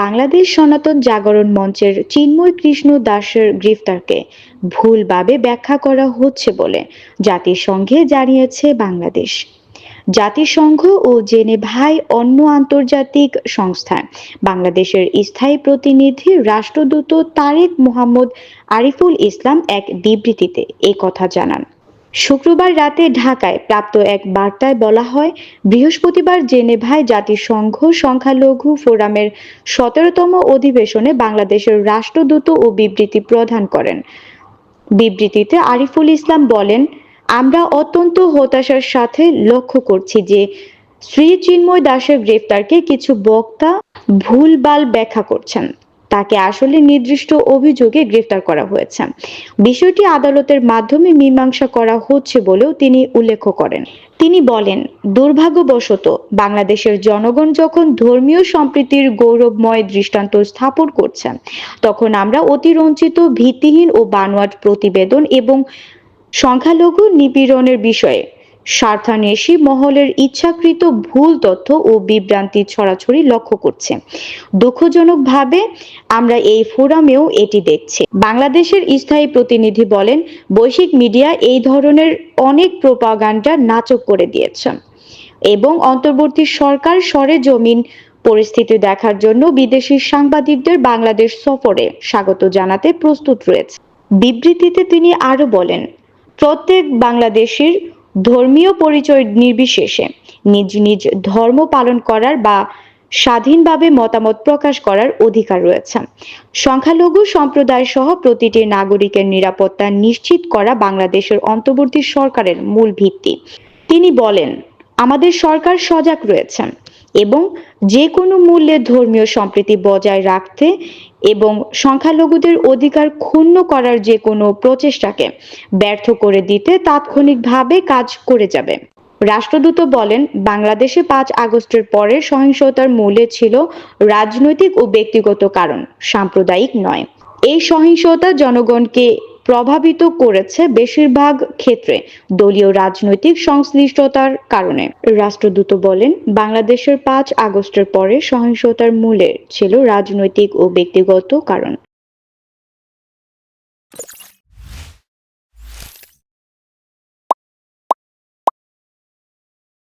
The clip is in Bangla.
বাংলাদেশ সনাতন জাগরণ মঞ্চের চিন্ময় কৃষ্ণ দাসের গ্রেফতারকে ভুলভাবে ব্যাখ্যা করা হচ্ছে বলে জাতিসংঘে জানিয়েছে বাংলাদেশ। জাতিসংঘ ও জেনেভায় অন্য আন্তর্জাতিক সংস্থা বাংলাদেশের স্থায়ী প্রতিনিধি রাষ্ট্রদূত তারেক মোহাম্মদ আরিফুল ইসলাম এক বিবৃতিতে এই কথা জানান। শুক্রবার রাতে ঢাকায় প্রাপ্ত এক বার্তায় বলা হয়, বৃহস্পতিবার জেনেভায় জাতিসংঘ সংখ্যালঘু ফোরামের সতেরোতম অধিবেশনে বাংলাদেশের রাষ্ট্রদূত ও বিবৃতি প্রদান করেন। বিবৃতিতে আরিফুল ইসলাম বলেন, আমরা অত্যন্ত হতাশার সাথে লক্ষ্য করছি যে শ্রী চিন্ময় দাসের গ্রেফতারকে কিছু বক্তা ভুলভাল ব্যাখ্যা করছেন। তাকে আসলে নির্দিষ্ট অভিযোগে গ্রেফতার করা হয়েছে। বিষয়টি আদালতের মাধ্যমে মীমাংসা করা হচ্ছে বলেও তিনি উল্লেখ করেন। তিনি বলেন, দুর্ভাগ্যবশত বাংলাদেশের জনগণ যখন ধর্মীয় সম্প্রীতির গৌরবময় দৃষ্টান্ত স্থাপন করছে, তখন আমরা অতিরঞ্চিত ভিত্তিহীন ও বানোয়াট প্রতিবেদন এবং সংখ্যালঘু নিপীড়নের বিষয়ে স্বার্থান্বেষী মহলের ইচ্ছাকৃত ভুল তথ্য ও বিভ্রান্তি ছড়াছড়ি লক্ষ্য করছে। দুঃখজনকভাবে আমরা এই ফোরামেও এটি দেখছি। বাংলাদেশের স্থায়ী প্রতিনিধি বলেন, বৈশ্বিক মিডিয়া এই ধরনের অনেক প্রোপাগান্ডা নাচক করে দিয়েছে এবং অন্তর্বর্তী সরকার সরে জমিন পরিস্থিতি দেখার জন্য বিদেশি সাংবাদিকদের বাংলাদেশ সফরে স্বাগত জানাতে প্রস্তুত রয়েছে। বিবৃতিতে তিনি আরও বলেন, প্রত্যেক বাংলাদেশের ধর্মীয় পরিচয় নির্বিশেষে নিজ নিজ ধর্ম পালন করার বা স্বাধীনভাবে মতামত প্রকাশ করার অধিকার রয়েছে। সংখ্যালঘু সম্প্রদায় সহ প্রতিটি নাগরিকের নিরাপত্তা নিশ্চিত করা বাংলাদেশের অন্তর্বর্তী সরকারের মূল ভিত্তি। তিনি বলেন, আমাদের সরকার সজাগ রয়েছে। এবং যে কোনো মূল্যে ধর্মীয় সম্প্রীতি বজায় রাখতে এবং সংখ্যালঘুদের অধিকার ক্ষুণ্ণ করার যে কোনো প্রচেষ্টাকে ব্যর্থ করে দিতে তাৎক্ষণিকভাবে কাজ করে যাবে। রাষ্ট্রদূত বলেন, বাংলাদেশে পাঁচ আগস্টের পরে সহিংসতার মূলে ছিল রাজনৈতিক ও ব্যক্তিগত কারণ, সাম্প্রদায়িক নয়। এই সহিংসতা জনগণকে প্রভাবিত করেছে বেশিরভাগ ক্ষেত্রে দলীয় রাজনৈতিক সংশ্লিষ্টতার কারণে। রাষ্ট্রদূত বলেন, বাংলাদেশের পাঁচ আগস্টের পরে সহিংসতার মূলে ছিল রাজনৈতিক ও ব্যক্তিগত কারণ।